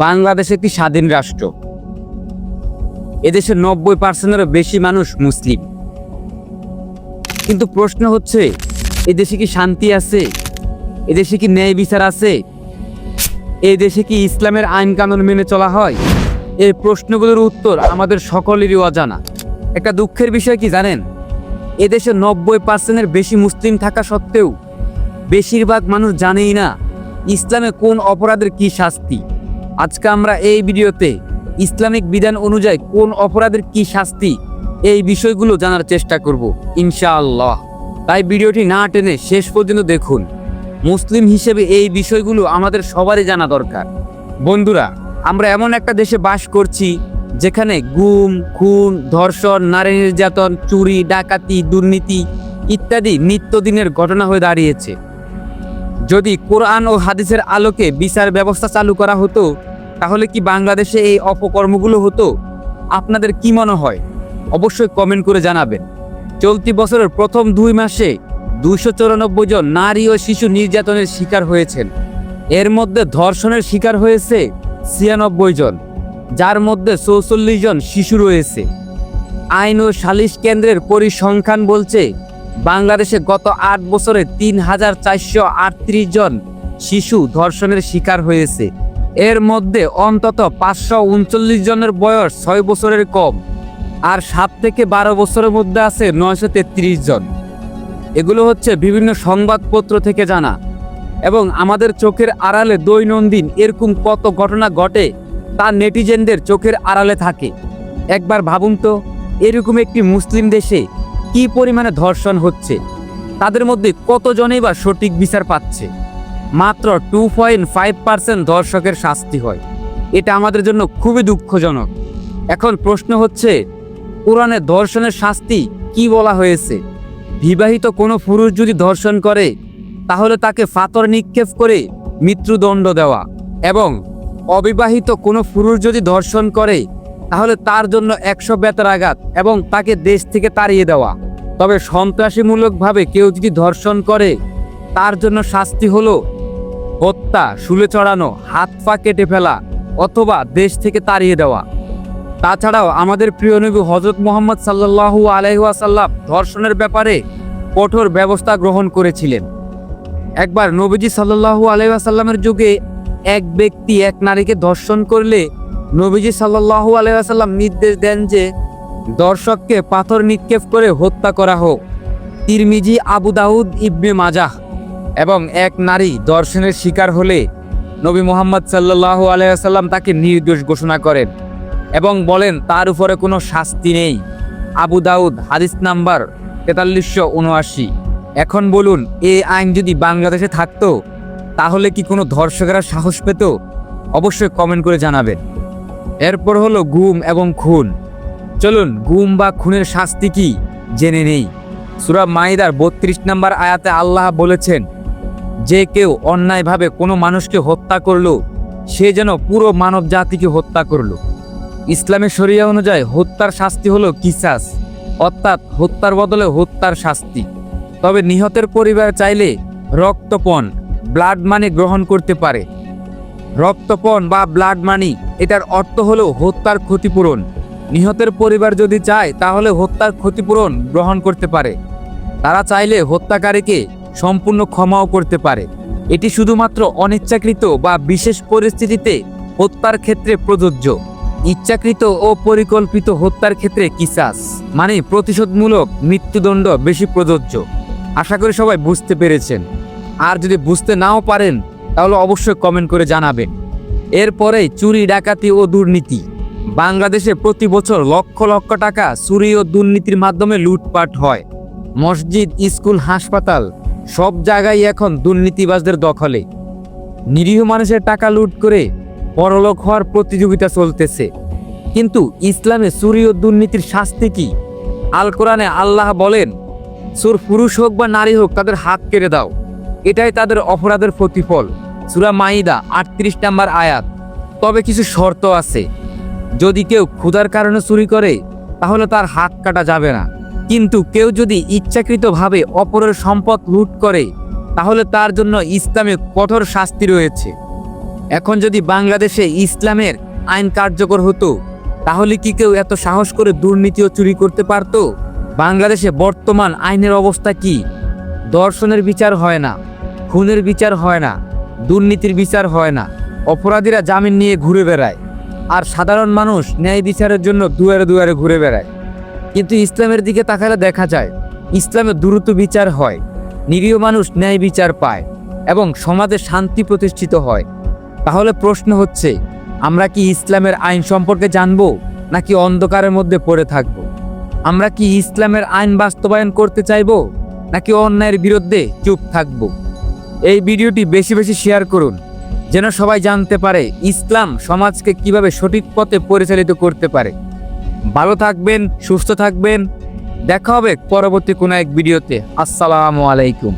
বাংলাদেশ একটি স্বাধীন রাষ্ট্র। এদেশের নব্বই পার্সেন্টেরও বেশি মানুষ মুসলিম। কিন্তু প্রশ্ন হচ্ছে, এদেশে কি শান্তি আছে? এদেশে কি ন্যায় বিচার আছে? এই দেশে কি ইসলামের আইন কানুন মেনে চলা হয়? এই প্রশ্নগুলোর উত্তর আমাদের সকলেরই অজানা। একটা দুঃখের বিষয় কি জানেন? এদেশে নব্বই পার্সেন্টের বেশি মুসলিম থাকা সত্ত্বেও বেশিরভাগ মানুষ জানেই না, ইসলামে কোন অপরাধের কি শাস্তি। আজকে আমরা এই ভিডিওতে ইসলামিক বিধান অনুযায়ী কোন অপরাধের কি শাস্তি এই বিষয়গুলো জানার চেষ্টা করব, ইনশাআল্লাহ। তাই ভিডিওটি না টেনে শেষ পর্যন্ত দেখুন। মুসলিম হিসেবে এই বিষয়গুলো আমাদের সবারই জানা দরকার। বন্ধুরা, আমরা এমন একটা দেশে বাস করছি যেখানে গুম, খুন, ধর্ষণ, নারী নির্যাতন, চুরি, ডাকাতি, দুর্নীতি ইত্যাদি নিত্যদিনের ঘটনা হয়ে দাঁড়িয়েছে। যদি কোরআন ও হাদিসের আলোকে বিচার ব্যবস্থা চালু করা হতো, তাহলে কি বাংলাদেশে এই অপকর্মগুলো হতো? আপনাদের কি মনে হয়? অবশ্যই কমেন্ট করে জানাবেন। চলতি বছরের প্রথম দুই মাসে দুইশো চৌরানব্বই জন নারী ও শিশু নির্যাতনের শিকার হয়েছেন। এর মধ্যে ধর্ষণের শিকার হয়েছে ছিয়ানব্বই জন, যার মধ্যে চৌচল্লিশ জন শিশু রয়েছে। আইন ও সালিশ কেন্দ্রের পরিসংখ্যান বলছে বাংলাদেশে গত আট বছরে তিন হাজার চারশো আটত্রিশ জন শিশু ধর্ষণের শিকার হয়েছে। এর মধ্যে অন্তত পাঁচশো উনচল্লিশ জনের বয়স ছয় বছরের কম আর সাত থেকে বারো বছরের মধ্যে আছে নয়শো তেত্রিশ জন। এগুলো হচ্ছে বিভিন্ন সংবাদপত্র থেকে জানা এবং আমাদের চোখের আড়ালে দৈনন্দিন এরকম কত ঘটনা ঘটে তা নেটিজেনদের চোখের আড়ালে থাকে। একবার ভাবুন তো, এরকম একটি মুসলিম দেশে কি পরিমাণে ধর্ষণ হচ্ছে? তাদের মধ্যে কতজনেই বা সঠিক বিচার পাচ্ছে? মাত্র টু পয়েন্ট ফাইভ পার্সেন্ট ধর্ষকের শাস্তি হয়। এটা আমাদের জন্য খুবই দুঃখজনক। এখন প্রশ্ন হচ্ছে, কোরআনে ধর্ষণের শাস্তি কি বলা হয়েছে? বিবাহিত কোনো পুরুষ যদি ধর্ষণ করে, তাহলে তাকে ফাতর নিক্ষেপ করে মৃত্যুদণ্ড দেওয়া এবং অবিবাহিত কোনো পুরুষ যদি ধর্ষণ করে, তাহলে তার জন্য একশো বেতার আঘাত এবং তাকে দেশ থেকে তাড়িয়ে দেওয়া। তবে সন্ত্রাসীমূলকভাবে কেউ যদি ধর্ষণ করে, তার জন্য শাস্তি হলো হত্যা, শুলে চড়ানো, হাত পা কেটে ফেলা অথবা দেশ থেকে তাড়িয়ে দেওয়া। তাছাড়াও আমাদের প্রিয় নবী হজরত মোহাম্মদ সাল্লাহু আলহাসাল্লাম ধর্ষণের ব্যাপারে কঠোর ব্যবস্থা গ্রহণ করেছিলেন। একবার নবীজি সাল্লাহু আলহাসাল্লামের যুগে এক ব্যক্তি, এক নারীকে ধর্ষণ করলে নবীজি সাল্লাহু আলহাসাল্লাম নির্দেশ দেন যে দর্শককে পাথর নিক্ষেপ করে হত্যা করা হোক। তিরমিজি, আবু দাউদ ইবনে মাজাহ এবং এক নারী দর্শনের শিকার হলে নবী মোহাম্মদ সাল্লাহু আলহাম তাকে নির্দোষ ঘোষণা করেন এবং বলেন, তার উপরে কোনো শাস্তি নেই। আবু দাউদ, হাদিস নাম্বার তেতাল্লিশশো উনআশি। এখন বলুন, এ আইন যদি বাংলাদেশে থাকতো, তাহলে কি কোনো ধর্ষকেরা সাহস পেত? অবশ্যই কমেন্ট করে জানাবেন। এরপর হলো গুম এবং খুন। চলুন গুম বা খুনের শাস্তি কি জেনে নেই। সুরা মাইদার বত্রিশ নম্বর আয়াতে আল্লাহ বলেছেন, যে কেউ অন্যায়ভাবে কোনো মানুষকে হত্যা করল, সে যেন পুরো মানব জাতিকে হত্যা করল। ইসলামের শরিয়া অনুযায়ী হত্যার শাস্তি হলো কিসাস, অর্থাৎ হত্যার বদলে হত্যার শাস্তি। তবে নিহতের পরিবার চাইলে রক্তপণ, ব্লাড মানি গ্রহণ করতে পারে। রক্তপণ বা ব্লাড মানি, এটার অর্থ হলো হত্যার ক্ষতিপূরণ। নিহতের পরিবার যদি চায়, তাহলে হত্যার ক্ষতিপূরণ গ্রহণ করতে পারে। তারা চাইলে হত্যাকারীকে সম্পূর্ণ ক্ষমাও করতে পারে। এটি শুধুমাত্র অনিচ্ছাকৃত বা বিশেষ পরিস্থিতিতে হত্যার ক্ষেত্রে প্রযোজ্য। ইচ্ছাকৃত ও পরিকল্পিত হত্যার ক্ষেত্রে কিসাস মানে প্রতিশোধমূলক মৃত্যুদণ্ড বেশি প্রযোজ্য। আশা করি সবাই বুঝতে পেরেছেন। আর যদি বুঝতে নাও পারেন, তাহলে অবশ্যই কমেন্ট করে জানাবেন। এরপরে চুরি, ডাকাতি ও দুর্নীতি। বাংলাদেশে প্রতি বছর লক্ষ লক্ষ টাকা চুরি ও দুর্নীতির মাধ্যমে লুটপাট হয়। মসজিদ, স্কুল, হাসপাতাল সব জায়গায় এখন দুর্নীতিবাজদের দখলে। নিরীহ মানুষের টাকা লুট করে পরলোক হওয়ার প্রতিযোগিতা চলতেছে। কিন্তু ইসলামে চুরি ও দুর্নীতির শাস্তি কি? আল কোরআনে আল্লাহ বলেন, সুর পুরুষ হোক বা নারী হোক, তাদের হাত কেড়ে দাও। এটাই তাদের অপরাধের প্রতিফল। সুরা মাইদা আটত্রিশ নাম্বার আয়াত। তবে কিছু শর্ত আছে। যদি কেউ ক্ষুধার কারণে চুরি করে, তাহলে তার হাত কাটা যাবে না। কিন্তু কেউ যদি ইচ্ছাকৃতভাবে অপরের সম্পদ লুট করে, তাহলে তার জন্য ইসলামে কঠোর শাস্তি রয়েছে। এখন যদি বাংলাদেশে ইসলামের আইন কার্যকর হতো, তাহলে কি কেউ এত সাহস করে দুর্নীতি ও চুরি করতে পারতো? বাংলাদেশে বর্তমান আইনের অবস্থা কি? দর্শনের বিচার হয় না, খুনের বিচার হয় না, দুর্নীতির বিচার হয় না, অপরাধীরা জামিন নিয়ে ঘুরে বেড়ায়। আর সাধারণ মানুষ ন্যায় বিচারের জন্য দুয়ারে দুয়ারে ঘুরে বেড়ায়। কিন্তু ইসলামের দিকে তাকালে দেখা যায়, ইসলামে দ্রুত বিচার হয়, নিরীহ মানুষ ন্যায় বিচার পায় এবং সমাজে শান্তি প্রতিষ্ঠিত হয়। তাহলে প্রশ্ন হচ্ছে, আমরা কি ইসলামের আইন সম্পর্কে জানব নাকি অন্ধকারের মধ্যে পড়ে থাকব? আমরা কি ইসলামের আইন বাস্তবায়ন করতে চাইব নাকি অন্যায়ের বিরুদ্ধে চুপ থাকব? এই ভিডিওটি বেশি বেশি শেয়ার করুন। যেন সবাই জানতে পারে ইসলাম সমাজকে কীভাবে সঠিক পথে পরিচালিত করতে পারে। ভালো থাকবেন, সুস্থ থাকবেন। দেখা হবে পরবর্তী কোনো এক ভিডিওতে। আসসালামু আলাইকুম।